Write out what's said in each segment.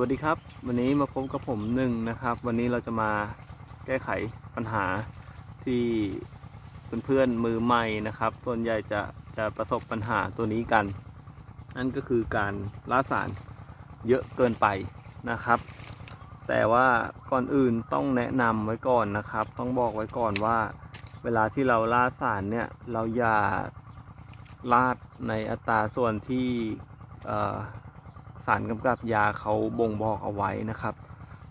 วัสดีครับ วันนี้มาพบกับผมหนึ่งนะครับ วันนี้เราจะมาแก้ไขปัญหาที่เพื่อนๆมือใหม่นะครับ ส่วนใหญ่จะจะประสบปัญหาตัวนี้กัน นั่นก็คือการล่าสารเยอะเกินไปนะครับ แต่ว่าก่อนอื่นต้องแนะนำไว้ก่อนนะครับ ต้องบอกไว้ก่อนว่า เวลาที่เราล่าสารเนี่ยเราอย่าลาดในอัตราส่วนที่ สารกำกับยาเขาบ่งบอกเอาไว้นะครับ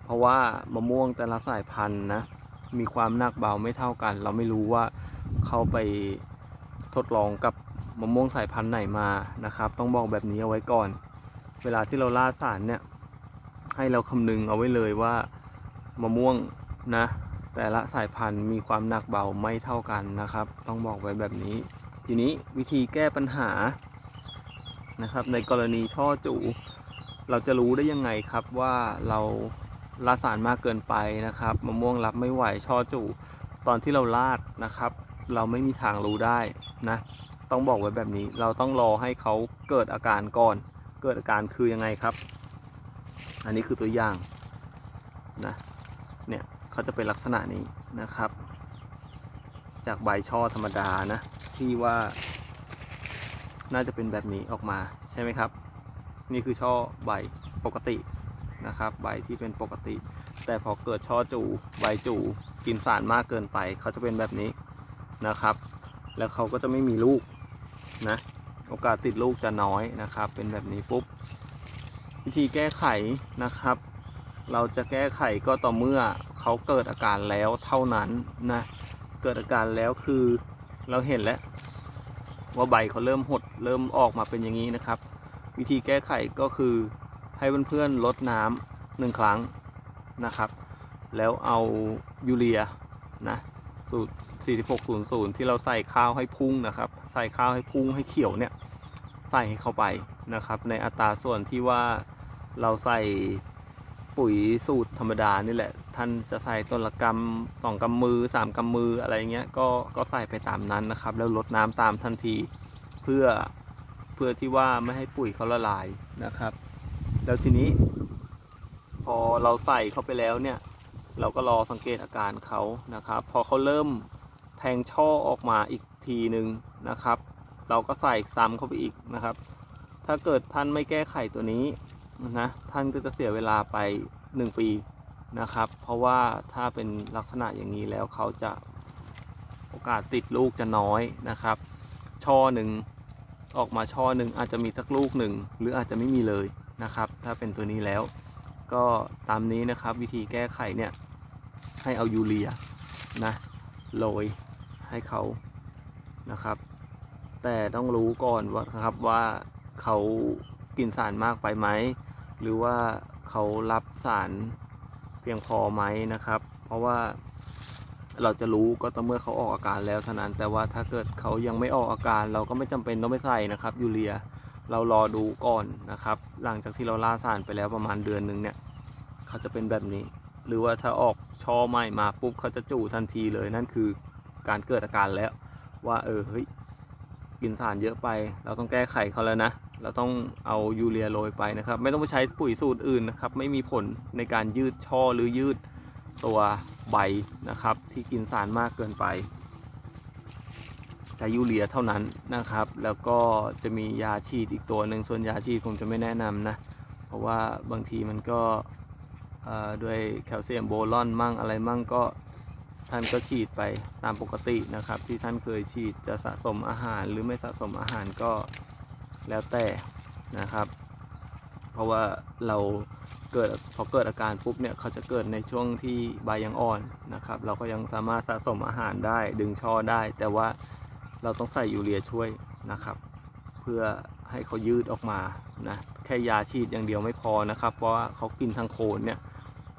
เพราะว่ามะม่วงแต่ละสายพันธุ์นะมีความหนักเบาไม่เท่ากัน เราไม่รู้ว่าเขาไปทดลองกับมะม่วงสายพันธุ์ไหนมานะครับ ต้องบอกแบบนี้เอาไว้ก่อน เวลาที่เราล่าสารเนี่ยให้เราคำนึงเอาไว้เลยว่ามะม่วงนะแต่ละสายพันธุ์มีความหนักเบาไม่เท่ากันนะครับ ต้องบอกไว้แบบนี้ ทีนี้วิธีแก้ปัญหานะครับในกรณีช่อจู เราจะรู้ได้ยังไงครับว่าเราลาสารมากเกินไปนะครับมะม่วงรับไม่ไหวช่อจูตอนที่เราลาดนะครับ เราไม่มีทางรู้ได้นะต้องบอกไว้แบบนี้เราต้องรอให้เขาเกิดอาการก่อน เกิดอาการคือยังไงครับ อันนี้คือตัวอย่างนะเนี่ยเขาจะเป็นลักษณะนี้นะครับ จากใบช่อธรรมดานะที่ว่าน่าจะเป็นแบบนี้ออกมาใช่ไหมครับ นี่คือช่อใบปกตินะครับ ใบที่เป็นปกติ แต่พอเกิดช่อจูใบจูกินสารมากเกินไป เขาจะเป็นแบบนี้นะครับ แล้วเขาก็จะไม่มีลูกนะโอกาสติดลูกจะน้อยนะครับ เป็นแบบนี้ปุ๊บวิธีแก้ไขนะครับ เราจะแก้ไขก็ต่อเมื่อเขาเกิดอาการแล้วเท่านั้นนะเกิดอาการแล้วคือเราเห็นแล้วว่าใบเขาเริ่มหดเริ่มออกมาเป็นอย่างนี้นะครับ วิธีแก้ไขก็คือให้เพื่อนๆลดน้ำหนึ่งครั้งนะครับ แล้วเอายูเรียนะสูตร 4600 ที่เราใส่ข้าวให้พุ่งนะครับ ใส่ข้าวให้พุ่งให้เขียวเนี่ยใส่ให้เข้าไปนะครับ ในอัตราส่วนที่ว่าเราใส่ปุ๋ยสูตรธรรมดานี่แหละ ท่านจะใส่ต้นละกำสองกำมือสามกำมืออะไรเงี้ยก็ก็ใส่ไปตามนั้นนะครับ แล้วลดน้ำตามทันทีเพื่อ เพื่อที่ว่าไม่ให้ปุ๋ยเขาละลายนะครับ แล้วทีนี้ พอเราใส่เข้าไปแล้วเนี่ย เราก็รอสังเกตอาการเขานะครับ พอเขาเริ่มแทงช่อออกมาอีกทีหนึ่งนะครับ เราก็ใส่ซ้ำเข้าไปอีกนะครับ ถ้าเกิดท่านไม่แก้ไขตัวนี้นะท่านก็จะเสียเวลาไป 1 ปีนะครับ เพราะว่าถ้าเป็นลักษณะอย่างนี้แล้วเขาจะโอกาสติดลูกจะน้อยนะครับ ช่อหนึ่ง ออกมาช่อหนึ่งอาจจะมีสักลูกหนึ่งหรืออาจจะไม่มีเลยนะครับ ถ้าเป็นตัวนี้แล้ว ก็ตามนี้นะครับวิธีแก้ไขเนี่ยให้เอายูเรียนะโรยให้เขานะครับ แต่ต้องรู้ก่อนว่าครับว่าเขากินสารมากไปไหมหรือว่าเขารับสารเพียงพอไหมนะครับ เพราะว่า เราจะรู้ก็ต่อเมื่อเขาออกอาการแล้วเท่านั้น แต่ว่าถ้าเกิดเขายังไม่ออกอาการ เราก็ไม่จำเป็นต้องไปใส่นะครับยูเรียเรารอดูก่อนนะครับ หลังจากที่เราล่าสารไปแล้วประมาณเดือนหนึ่งเนี่ยเขาจะเป็นแบบนี้ หรือว่าถ้าออกช่อใหม่มาปุ๊บเขาจะจู่ทันทีเลยนั่นคือการเกิดอาการแล้ว ว่าเออเฮ้ยกินสารเยอะไป เราต้องแก้ไขเขาแล้วนะ เราต้องเอายูเรียโรยไปนะครับ ไม่ต้องไปใช้ปุ๋ยสูตรอื่นนะครับ ไม่มีผลในการยืดช่อหรือยืด ตัวใบนะครับ ที่กินสารมากเกินไปใช้ยูเรียเท่านั้นนะครับ แล้วก็จะมียาฉีดอีกตัวหนึ่งส่วนยาฉีดผมจะไม่แนะนำนะ เพราะว่าบางทีมันก็ด้วยแคลเซียมโบรอนมั่งอะไรมั่งก็ท่านก็ฉีดไปตามปกตินะครับ ที่ท่านเคยฉีดจะสะสมอาหารหรือไม่สะสมอาหารก็แล้วแต่นะครับ เพราะว่าเราเกิดพอเกิดอาการปุ๊บเนี่ยเขาจะเกิดในช่วงที่ใบยังอ่อนนะครับ เราก็ยังสามารถสะสมอาหารได้ดึงช่อได้ แต่ว่าเราต้องใส่ยูเรียช่วยนะครับ เพื่อให้เขายืดออกมานะแค่ยาฉีดอย่างเดียวไม่พอนะครับ เพราะว่าเขากินทางโคนเนี่ย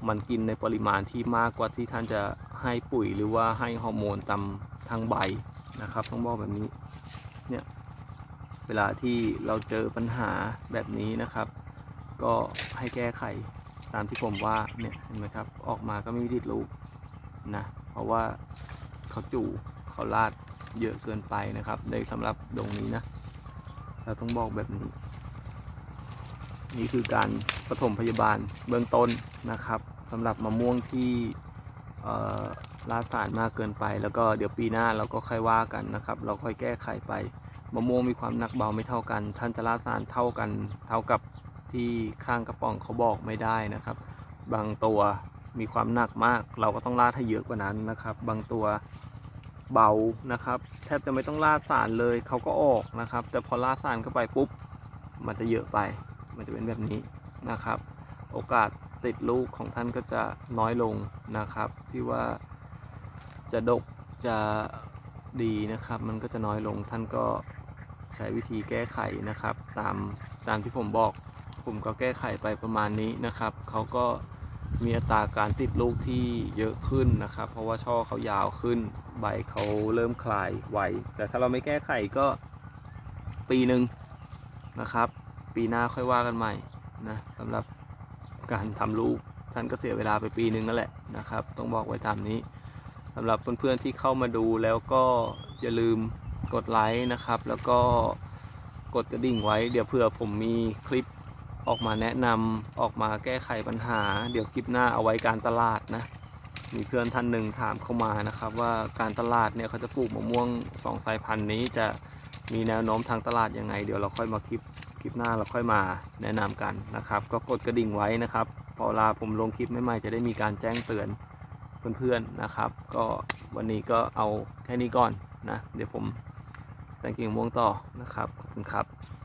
มันกินในปริมาณที่มากกว่าที่ท่านจะให้ปุ๋ยหรือว่าให้ฮอร์โมนตามทางใบนะครับต้องบอกแบบนี้เนี่ยเวลาที่เราเจอปัญหาแบบนี้นะครับ ก็ให้แก้ไขตามที่ผมว่าเนี่ยเห็นไหมครับ ออกมาก็ไม่มีติดลูกนะเพราะว่าเขาจู่เขาลาดเยอะเกินไปนะครับในสำหรับดงนี้นะ เราต้องบอกแบบนี้ นี่คือการปฐมพยาบาลเบื้องต้นนะครับสำหรับมะม่วงที่เอ่อราดสารมากเกินไป แล้วก็เดี๋ยวปีหน้าเราก็ค่อยว่ากันนะครับ เราค่อยแก้ไขไปมะม่วงมีความหนักเบาไม่เท่ากัน ท่านจะราดสารเท่ากันเท่ากับ ที่ข้างกระป๋องเขาบอกไม่ได้นะครับ บางตัวมีความหนักมาก เราก็ต้องราดให้เยอะกว่านั้นนะครับ บางตัวเบานะครับ แทบจะไม่ต้องราดสารเลยเขาก็ออกนะครับ แต่พอราดสารเข้าไปปุ๊บ มันจะเยอะไป มันจะเป็นแบบนี้นะครับ โอกาสติดลูกของท่านก็จะน้อยลงนะครับ ที่ว่าจะดกจะดีนะครับ มันก็จะน้อยลงท่านก็ใช้วิธีแก้ไขนะครับ ตามตามที่ผมบอก ผมก็แก้ไขไปประมาณนี้นะครับ เขาก็มีอัตราการติดลูกที่เยอะขึ้นนะครับ เพราะว่าช่อเขายาวขึ้น ใบเขาเริ่มคลายไวแต่ถ้าเราไม่แก้ไขก็ปีหนึ่งนะครับ ปีหน้าค่อยว่ากันใหม่นะสำหรับการทำลูกท่านก็เสียเวลาไปปีหนึ่งนั่นแหละนะครับ ต้องบอกไว้ตามนี้สำหรับเพื่อนๆที่เข้ามาดูแล้วก็อย่าลืมกดไลค์นะครับ แล้วก็กดกระดิ่งไว้เดี๋ยวเผื่อผมมีคลิป ออกมาแนะนำออกมาแก้ไขปัญหา เดี๋ยวคลิปหน้าเอาไว้การตลาดนะ มีเพื่อนท่านหนึ่งถามเข้ามานะครับ ว่าการตลาดเนี่ยเขาจะปลูกมะม่วงสองสายพันธุ์นี้จะมีแนวโน้มทางตลาดยังไง เดี๋ยวเราค่อยมาคลิปคลิปหน้าเราค่อยมาแนะนำกันนะครับ ก็กดกระดิ่งไว้นะครับพอเวลาผมลงคลิปใหม่ๆจะได้มีการแจ้งเตือนเพื่อนๆนะครับ ก็วันนี้ก็เอาแค่นี้ก่อนนะ เดี๋ยวผมแต่งกิ่งม่วงต่อนะครับ ขอบคุณครับ